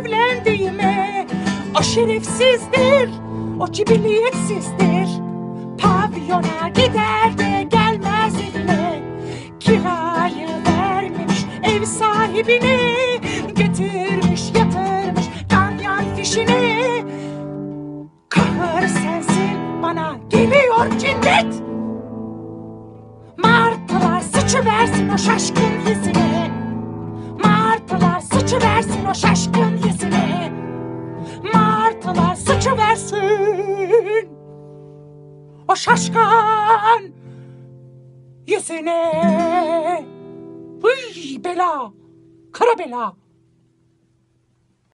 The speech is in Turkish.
evlendiğime. O şerefsizdir, o cibiliyetsizdir Pavyona gider de gelmez evine Kirayı vermemiş ev sahibine Getirmiş yatırmış ganyan fişini. Kahır sensin bana geliyor cinnet. Martılar sıçıversin o şaşkın yüzüne. Martılar sıçıversin o şaşkın sıçıversin O şaşkın yüzüne. Hıy bela Kara bela